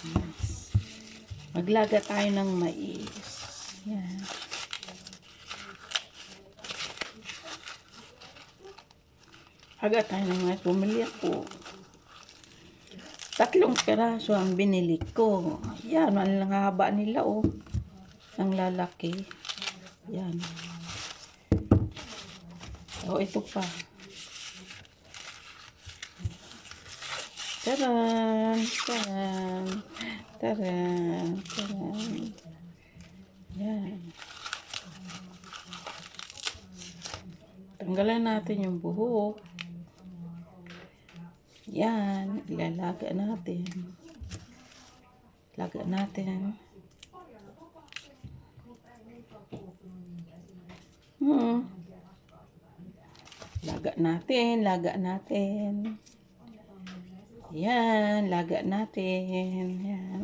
Yes. Maglaga tayo ng mais. Yan. Aga tayo ng mais. Bumili ako. Tatlong peraso ang binili ko. Yan, ang haba nila oh. Ang lalaki. Yan. Oh, ito pa. Taran! Taran! Taran! Taran! Yan. Tanggalan natin yung buhok. Yan. Ilalaga natin. Laga natin. Hmm. Laga natin. Laga natin. Yan. Laga natin. Yan.